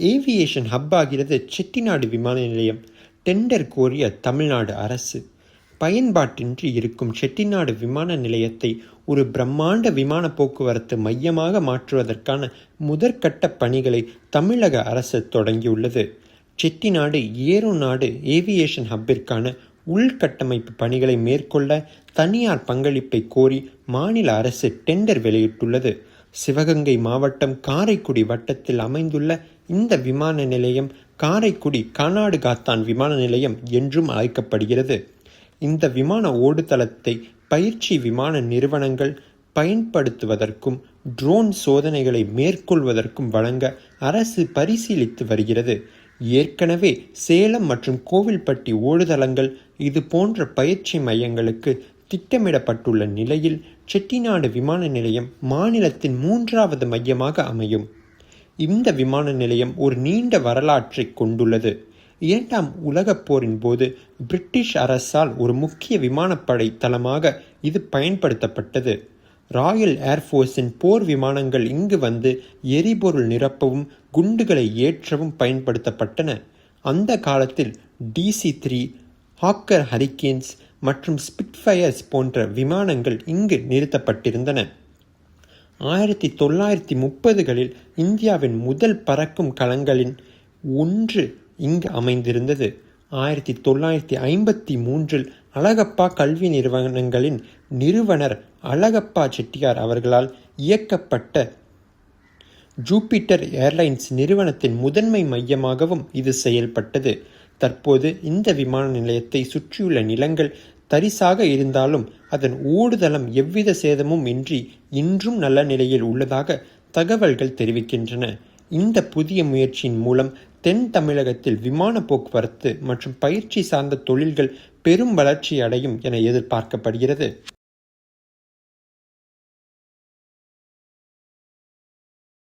Aviation hub ஆகிறது செட்டிநாடு விமான நிலையம் டெண்டர் கோரிய தமிழ்நாடு அரசு. பயன்பாட்டின்றி இருக்கும் செட்டிநாடு விமான நிலையத்தை ஒரு பிரம்மாண்ட விமான போக்குவரத்து மையமாக மாற்றுவதற்கான முதற்கட்ட பணிகளை தமிழக அரசு தொடங்கியுள்ளது. செட்டிநாடு ஏரோநாடு ஏவியேஷன் ஹப்பிற்கான உள்கட்டமைப்பு பணிகளை மேற்கொள்ள தனியார் பங்களிப்பை கோரி மாநில அரசு டெண்டர் வெளியிட்டுள்ளது. சிவகங்கை மாவட்டம் காரைக்குடி வட்டத்தில் அமைந்துள்ள இந்த விமான நிலையம் காரைக்குடி கானாடு காத்தான் விமான நிலையம் என்றும் அழைக்கப்படுகிறது. இந்த விமான ஓடுதளத்தை பயிற்சி விமான நிறுவனங்கள் பயன்படுத்துவதற்கும் ட்ரோன் சோதனைகளை மேற்கொள்வதற்கும் வழங்க அரசு பரிசீலித்து வருகிறது. ஏற்கனவே சேலம் மற்றும் கோவில்பட்டி ஓடுதளங்கள் இது போன்ற பயிற்சி மையங்களுக்கு திட்டமிடப்பட்டுள்ள நிலையில் செட்டிநாடு விமான நிலையம் மாநிலத்தின் மூன்றாவது மையமாக அமையும். இந்த விமான நிலையம் ஒரு நீண்ட வரலாற்றை கொண்டுள்ளது. இரண்டாம் உலகப் போரின் போது பிரிட்டிஷ் அரசால் ஒரு முக்கிய விமானப்படை தளமாக இது பயன்படுத்தப்பட்டது. ராயல் ஏர்ஃபோர்ஸின் போர் விமானங்கள் இங்கு வந்து எரிபொருள் நிரப்பவும் குண்டுகளை ஏற்றவும் பயன்படுத்தப்பட்டன. அந்த காலத்தில் டிசி த்ரீ ஹாக்கர் ஹரிக்கேன்ஸ் மற்றும் ஸ்பிட்ஃபயர்ஸ் போன்ற விமானங்கள் இங்கு நிறுத்தப்பட்டிருந்தன. ஆயிரத்தி தொள்ளாயிரத்தி முப்பதுகளில் இந்தியாவின் முதல் பறக்கும் களங்களின் ஒன்று இங்கு அமைந்திருந்தது. ஆயிரத்தி தொள்ளாயிரத்தி ஐம்பத்தி மூன்றில் அழகப்பா கல்வி நிறுவனங்களின் நிறுவனர் அழகப்பா செட்டியார் அவர்களால் இயக்கப்பட்ட ஜூபிட்டர் ஏர்லைன்ஸ் நிறுவனத்தின் முதன்மை மையமாகவும் இது செயல்பட்டது. தற்போது இந்த விமான நிலையத்தை சுற்றியுள்ள நிலங்கள் தரிசாக இருந்தாலும் அதன் ஊடுதளம் எவ்வித சேதமும் இன்றி இன்றும் நல்ல நிலையில் உள்ளதாக தகவல்கள் தெரிவிக்கின்றன. இந்த புதிய முயற்சியின் மூலம் தென் தமிழகத்தில் விமான போக்குவரத்து மற்றும் பயிற்சி சார்ந்த தொழில்கள் பெரும் வளர்ச்சி அடையும் என எதிர்பார்க்கப்படுகிறது.